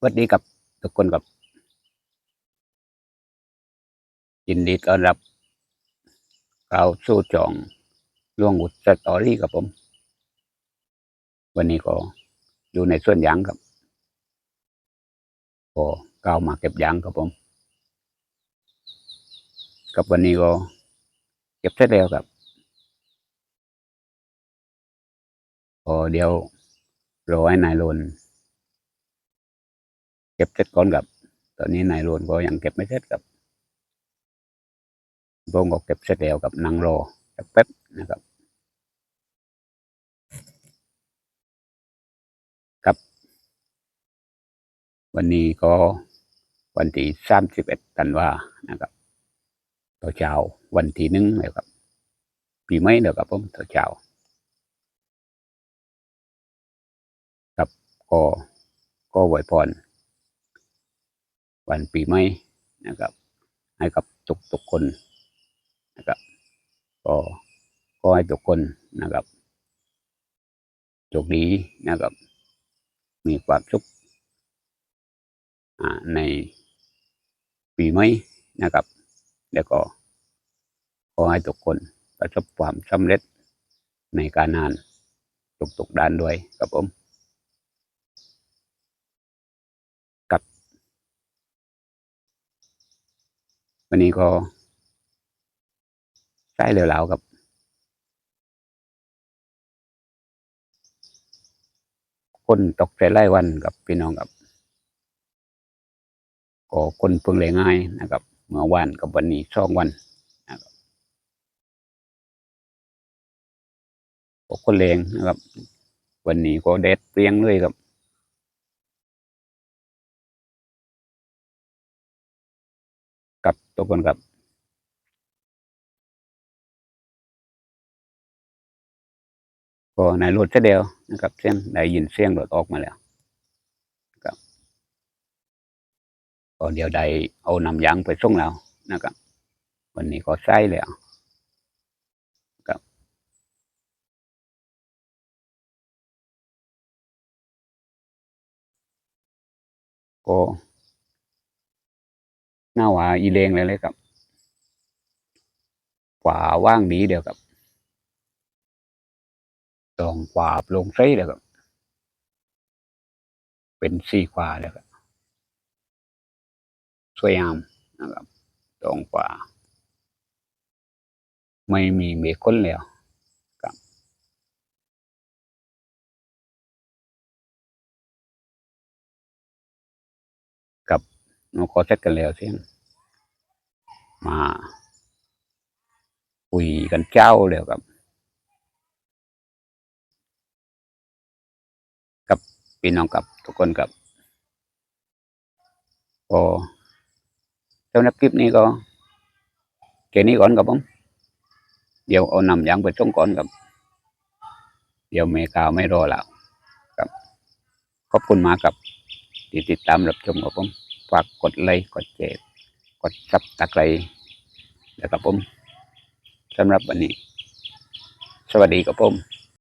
สวัสดีกับทุกคนกับ ยินดีต้อนรับเราสู่จองล่วงอุดสตอรี่กับผม วันนี้ก็อยู่ในส่วนยางครับก็ก้าวมาเก็บยางครับผม กับวันนี้ก็เก็บเสร็จแล้วครับก็เดี๋ยวรอให้นายโรน เก็บเสร็จก่อนครับ ตอนนี้นายโรนก็ยังเก็บไม่เสร็จครับผมก็เก็บเสร็จแล้วกับนั่งรอสักแป๊บนะครับครับ วันนี้ก็วันที่สามสิบเอ็ดธันวานะครับต่อเช้าวันที่หนึ่งเลยครับปีใหม่เดียวกับผมต่อเช้าครับก็ก็ไหวพร วันปีใหม่นะครับ ให้กับทุกทุกๆคนนะครับก็ก็ให้ทุกคนนะครับโชคดีนะครับ มีความสุขในปีใหม่นะครับ แล้วก็ขอให้ทุกคนประสบความสำเร็จในการงานทุกๆด้านด้วยครับผม วันนี้ก็ใช้เหลวๆกับ คนตกใจไล่วันกับพี่น้องกับก็คนเพิ่งเลยง่ายนะครับ เมื่อวานกับวันนี้สองวันนะครับก็คนเลงนะครับ วันนี้ก็เด็ดเปรียงเลยครับ กับทุกคนครับก็ในรถเสเดียวนะครับ เสียงได้ยินเสียงรถออกมาแล้วครับก็เดี๋ยวได้เอานำยางไปส่งแล้วนะครับ วันนี้ก็ใช้แล้วครับก็ หน้าหวาอีเลงเลยเลยครับขวาว่างดีเดียวกับตรงขวาลงไซเลยครับ เป็นสี่ขวาเลยครับสวยงามนะครับตรงขวาไม่มีเมฆคนแล้ว เราขอเซ็ตกันแล้วเสียงมาคุยกันเจ้าแล้วครับพี่น้องกับทุกคนกับก็สำหรับคลิปนี้ก็แค่นี้ก่อนครับผมเดี๋ยวเอานำยางไปส่งก่อนครับ เดี๋ยวเมกาวไม่รอแล้วครับขอบคุณมากับที่ติดตามรับชมครับผม ฝากกดไลค์กดแชร์กดซับตะไคร้แล้วครับผมสำหรับวันนี้ สวัสดีครับผม